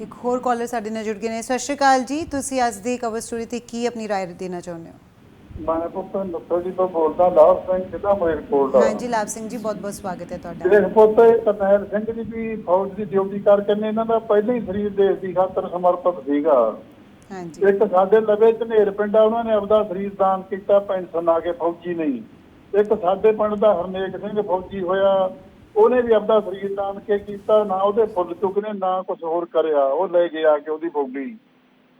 ਇੱਕ ਹੋਰ ਕਾਲਰ ਸਾਡੇ ਨਾਲ ਜੁੜ ਗਏ ਨੇ। ਸਤਿ ਸ਼੍ਰੀ ਅਕਾਲ ਜੀ। ਤੁਸੀਂ ਅੱਜ ਦੀ ਕਵਰ ਸਟੋਰੀ ਤੇ ਕੀ ਆਪਣੀ ਰਾਏ ਦੇਣਾ ਚਾਹੁੰਦੇ ਹੋ? ਮੈਂ ਪੁੱਤ ਨੱਥੋ ਜੀ ਤੋਂ ਬੋਲਦਾ ਲਾਭ ਸਿੰਘ ਜ਼ਿਲ੍ਹਾ ਮਲੇਰਕੋਟ ਦਾ ਹਾਂਜੀ ਲਾਭ ਸਿੰਘ ਜੀ ਬਹੁਤ ਬਹੁਤ ਸਵਾਗਤ ਹੈ ਤੁਹਾਡਾ। ਜਿਹੜੇ ਪੁੱਤ ਇਹ ਕਰਨੈਲ ਸਿੰਘ ਜੀ ਵੀ ਫੌਜ ਦੀ ਡਿਊਟੀ ਕਰਕੇ ਨੇ ਇਹਨਾਂ ਦਾ ਪਹਿਲਾਂ ਹੀ ਸਰੀਰ ਦੇਸ਼ ਦੀ ਖਾਤਰ ਸਮਰਪਿਤ ਸੀਗਾ। ਹਾਂਜੀ। ਇੱਕ ਸਾਡੇ ਲਵੇ ਝਨੇਰ ਪਿੰਡ ਉਹਨਾਂ ਨੇ ਆਪਦਾ ਸਰੀਰ ਦਾਨ ਕੀਤਾ ਪੈਨਸ਼ਨ ਆ ਕੇ ਫੌਜੀ ਨਹੀਂ। ਇੱਕ ਸਾਡੇ ਪਿੰਡ ਦਾ ਹਰਨੇਕ ਸਿੰਘ ਫੌਜੀ ਹੋਇਆ ਉਹਨੇ ਵੀ ਆਪਦਾ ਸਰੀਰ ਦਾਨ ਕੇ ਕੀਤਾ, ਨਾ ਉਹਦੇ ਫੁੱਲ ਚੁੱਕਨੇ ਨਾ ਕੁਝ ਹੋਰ ਕਰਿਆ, ਉਹ ਲੈ ਗਿਆ ਕਿ ਉਹਦੀ ਬੋਲੀ।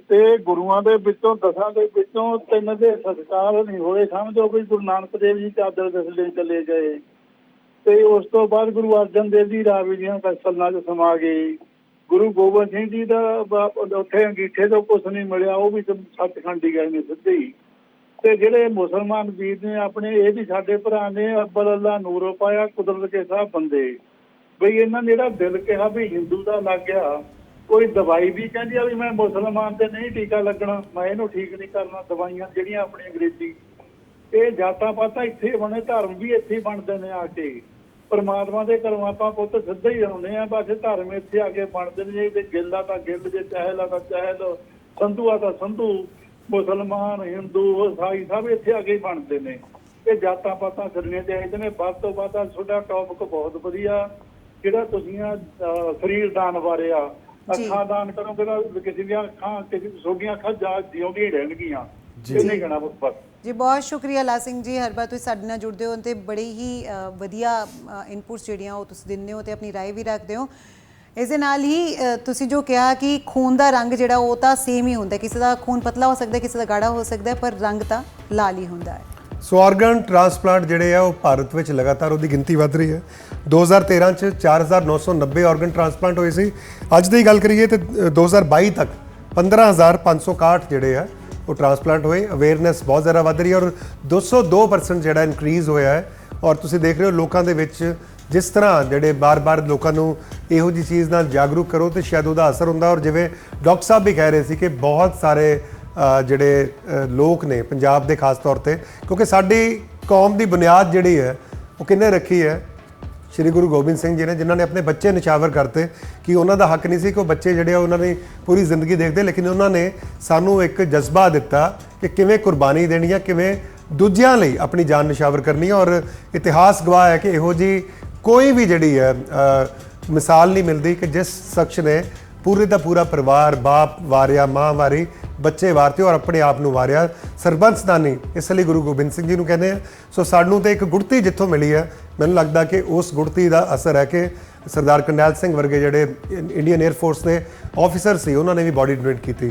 ਤੇ ਗੁਰੂਆਂ ਦੇ ਵਿੱਚੋਂ, ਦਸਾਂ ਦੇ ਵਿੱਚੋਂ ਤਿੰਨ ਦੇ ਸੰਸਕਾਰ ਨਹੀਂ ਹੋਏ, ਸਮਝੋ ਵੀ ਗੁਰੂ ਨਾਨਕ ਦੇਵ ਜੀ ਚਾਦਰ ਦੇ ਥੱਲੇ ਚਲੇ ਗਏ। ਤੇ ਉਸ ਤੋਂ ਬਾਅਦ ਗੁਰੂ ਅਰਜਨ ਦੇਵ ਜੀ ਰਾਵੀ ਦੀਆਂ ਕਸਲਾਂ 'ਚ ਸਮਾ ਗਏ। ਗੁਰੂ ਗੋਬਿੰਦ ਸਿੰਘ ਜੀ ਦਾ ਉੱਥੇ ਅੰਗੀਠੇ ਤੋਂ ਕੁਝ ਨਹੀਂ ਮਿਲਿਆ, ਉਹ ਵੀ ਸੱਚਖੰਡ ਹੀ ਗਏ ਨੇ ਸਿੱਧੇ ਹੀ। ਤੇ ਜਿਹੜੇ ਮੁਸਲਮਾਨ ਵੀਰ ਨੇ ਆਪਣੇ, ਇਹ ਵੀ ਸਾਡੇ ਭਰਾ ਨੇ, ਅੱਬਲ ਅੱਲਾ ਨੂਰੋ ਪਾਇਆ ਕੁਦਰਤ ਕੇ ਸਾਹ ਬੰਦੇ। ਬਈ ਇਹਨਾਂ ਨੇ ਜਿਹੜਾ ਦਿਲ ਕਿਹਾ ਵੀ ਹਿੰਦੂ ਦਾ ਲੱਗ ਗਿਆ, ਕੋਈ ਦਵਾਈ ਵੀ ਕਹਿੰਦੀ ਆ ਵੀ ਮੈਂ ਮੁਸਲਮਾਨ ਤੇ ਨਹੀਂ ਟੀਕਾ ਲੱਗਣਾ, ਮੈਂ ਇਹਨੂੰ ਠੀਕ ਨਹੀਂ ਕਰਨਾ, ਦਵਾਈਆਂ ਜਿਹੜੀਆਂ ਆਪਣੀ ਅੰਗਰੇਜ਼ੀ। ਇਹ ਜਾਤਾਂ ਪਾਤਾਂ ਇੱਥੇ ਬਣੇ, ਧਰਮ ਵੀ ਇੱਥੇ ਬਣਦੇ ਨੇ ਆ ਕੇ। ਪਰਮਾਤਮਾ ਦੇ ਘਰੋਂ ਆਪਾਂ ਪੁੱਤ ਸਿੱਧੇ ਹੀ ਆਉਂਦੇ ਆ, ਬਸ ਧਰਮ ਇੱਥੇ ਆ ਕੇ ਬਣਦੇ ਨੇ ਤੇ ਗਿੱਲਾ ਤਾਂ ਗਿੱਲ, ਜੇ ਚਹਿਲਾ ਤਾਂ ਚਹਿਲ ਸੰਧੂਆ ਤਾਂ ਸੰਧੂ। ਮੁਸਲਮਾਨ ਹਿੰਦੂ ਈਸਾਈ ਸਭ ਇੱਥੇ ਆ ਕੇ ਬਣਦੇ ਨੇ। ਇਹ ਜਾਤਾਂ ਪਾਤਾਂ ਛੱਡਣੀਆਂ ਚਾਹੀਦੀਆਂ ਨੇ। ਵੱਧ ਤੋਂ ਵੱਧ ਤੁਹਾਡਾ ਟੌਪਿਕ ਬਹੁਤ ਵਧੀਆ। ਜਿਹੜਾ ਤੁਸੀਂ ਆ ਸਰੀਰ ਦਾਨ ਬਾਰੇ ਆ। ਅੱਖਾਂ ਦਾਨ ਕਰੋਗੇ ਤਾਂ ਕਿਸੇ ਦੀਆਂ ਅੱਖਾਂ ਕਿਸੇ ਤੁਹਾਡੀਆਂ ਅੱਖਾਂ ਜਾ ਜਿਉਂਦੀਆਂ ਹੀ ਰਹਿਣਗੀਆਂ। ਜੀ। ਨਹੀਂ ਕਹਿਣਾ ਬਸ ਬਸ। ਜੀ ਬਹੁਤ ਸ਼ੁਕਰੀਆ ਲਾ ਸਿੰਘ ਜੀ। ਹਰ ਵਾਰ ਤੁਸੀਂ ਸਾਡੇ ਨਾਲ ਜੁੜਦੇ ਹੋ ਤੇ ਬੜੇ ਹੀ ਵਧੀਆ ਇਨਪੁਟਸ ਜਿਹੜੀਆਂ ਉਹ ਤੁਸੀਂ ਦਿੰਦੇ ਹੋ ਤੇ ਆਪਣੀ ਰਾਏ ਵੀ ਰੱਖਦੇ ਹੋ। ਇਸ ਦੇ ਨਾਲ ਹੀ ਤੁਸੀਂ ਜੋ ਕਿਹਾ ਕਿ ਖੂਨ ਦਾ ਰੰਗ ਜਿਹੜਾ ਉਹ ਤਾਂ ਸੇਮ ਹੀ ਹੁੰਦਾ ਕਿਸੇ ਦਾ ਖੂਨ ਪਤਲਾ ਹੋ ਸਕਦਾ ਕਿਸੇ ਦਾ ਗਾੜਾ ਹੋ ਸਕਦਾ ਪਰ ਰੰਗ ਤਾਂ ਲਾਲ ਹੀ ਹੁੰਦਾ ਹੈ। ਸੋ ਆਰਗਨ ਟ੍ਰਾਂਸਪਲਾਂਟ ਜਿਹੜੇ ਆ ਉਹ ਭਾਰਤ ਵਿੱਚ ਲਗਾਤਾਰ ਉਹਦੀ ਗਿਣਤੀ ਵਧ ਰਹੀ ਹੈ। 2013 ਚ 4990 ਆਰਗਨ ਟ੍ਰਾਂਸਪਲਾਂਟ ਹੋਏ ਸੀ। ਅੱਜ ਦੀ ਗੱਲ ਕਰੀਏ ਤੇ ਅ, 2022 ਤੱਕ 15561 ਜਿਹੜੇ ਆ ਉਹ ਟ੍ਰਾਂਸਪਲਾਂਟ ਹੋਏ। ਅਵੇਅਰਨੈਸ ਬਹੁਤ ਜ਼ਿਆਦਾ ਵਧ ਰਹੀ ਹੈ ਔਰ 202% ਜਿਹੜਾ ਇਨਕਰੀਜ਼ ਹੋਇਆ ਹੈ। ਔਰ ਤੁਸੀਂ ਦੇਖ ਰਹੇ ਹੋ ਲੋਕਾਂ ਦੇ ਵਿੱਚ ਜਿਸ ਤਰ੍ਹਾਂ ਜਿਹੜੇ ਬਾਰ-ਬਾਰ ਲੋਕਾਂ ਨੂੰ ਇਹੋ ਜੀ ਚੀਜ਼ ਨਾਲ ਜਾਗਰੂਕ ਕਰੋ ਤੇ ਸ਼ਾਇਦ ਉਹਦਾ ਅਸਰ ਹੁੰਦਾ। ਔਰ ਜਿਵੇਂ ਡਾਕਟਰ ਸਾਹਿਬ ਵੀ ਕਹਿ ਰਹੇ ਸੀ ਕਿ ਬਹੁਤ ਸਾਰੇ ਜਿਹੜੇ ਲੋਕ ਨੇ ਪੰਜਾਬ ਦੇ ਖਾਸ ਤੌਰ ਤੇ, ਕਿਉਂਕਿ ਸਾਡੀ ਕੌਮ ਦੀ ਬੁਨਿਆਦ ਜਿਹੜੀ ਹੈ, ਉਹ ਕਿੰਨੇ ਰੱਖੀ ਹੈ? ਸ਼੍ਰੀ ਗੁਰੂ ਗੋਬਿੰਦ ਸਿੰਘ ਜੀ ਨੇ, ਜਿਨ੍ਹਾਂ ਨੇ ਆਪਣੇ ਬੱਚੇ ਨਿਸ਼ਾਵਰ ਕਰਤੇ ਕਿ ਉਹਨਾਂ ਦਾ ਹੱਕ ਨਹੀਂ ਸੀ ਕਿ ਉਹ ਬੱਚੇ ਜਿਹੜੇ ਆ, ਉਹਨਾਂ ਦੀ ਪੂਰੀ ਜ਼ਿੰਦਗੀ ਦੇਖਦੇ, ਲੇਕਿਨ ਉਹਨਾਂ ਨੇ ਸਾਨੂੰ ਇੱਕ ਜਜ਼ਬਾ ਦਿੱਤਾ ਕਿ ਕਿਵੇਂ ਕੁਰਬਾਨੀ ਦੇਣੀ ਹੈ, ਕਿਵੇਂ ਦੂਜਿਆਂ ਲਈ ਆਪਣੀ ਜਾਨ ਨਿਸ਼ਾਵਰ ਕਰਨੀ ਹੈ। ਔਰ ਇਤਿਹਾਸ ਗਵਾਹ ਹੈ ਕਿ ਇਹੋ ਜੀ ਕੋਈ ਵੀ ਜਿਹੜੀ ਹੈ ਮਿਸਾਲ ਨਹੀਂ ਮਿਲਦੀ ਕਿ ਜਿਸ ਸ਼ਖਸ ਨੇ ਪੂਰੇ ਦਾ ਪੂਰਾ ਪਰਿਵਾਰ, ਬਾਪ ਵਾਰਿਆ, ਮਾਂ ਵਾਰੀ, ਬੱਚੇ ਵਾਰਤੇ ਔਰ ਆਪਣੇ ਆਪ ਨੂੰ ਵਾਰਿਆ। ਸਰਬੰਸ ਦਾ ਨਹੀਂ ਇਸ ਲਈ ਗੁਰੂ ਗੋਬਿੰਦ ਸਿੰਘ ਜੀ ਨੂੰ ਕਹਿੰਦੇ ਆ। ਸੋ ਸਾਨੂੰ ਤੇ ਇੱਕ ਗੁੜਤੀ ਜਿੱਥੋਂ ਮਿਲੀ ਹੈ, ਮੈਨੂੰ ਲੱਗਦਾ ਕਿ ਉਸ ਗੁੜਤੀ ਦਾ ਅਸਰ ਹੈ ਕਿ ਸਰਦਾਰ ਕਰਨੈਲ ਸਿੰਘ ਵਰਗੇ ਜਿਹੜੇ ਇੰਡੀਅਨ 에ਅਰ ਫੋਰਸ ਦੇ ਆਫੀਸਰ ਸੀ, ਉਹਨਾਂ ਨੇ ਵੀ ਬਾਡੀ ਡੋਨੇਟ ਕੀਤੀ।